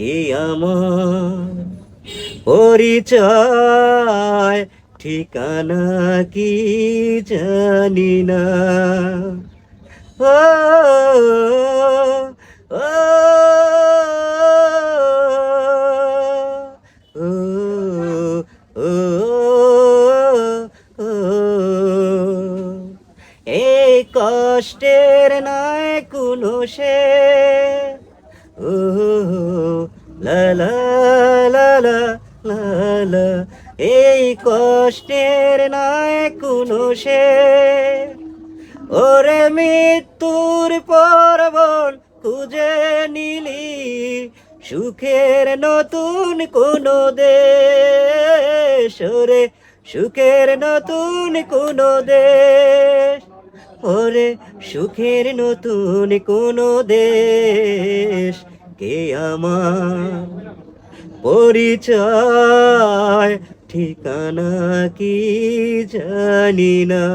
কে আমার পরিচয় ঠিকানা কি জানি না। ও কষ্টের নয় কোনো সে। লা লা লা এই কষ্টের নয় কোনো সে ওরে মৃত্যুর পরবন খুঁজে নিলি, সুখের নতুন কোন দেশ। ওরে সুখের নতুন কোন দেশ। ওরে সুখের নতুন কোন দেশ। কে আমার। পরিচয় ঠিকানা কি জানি না।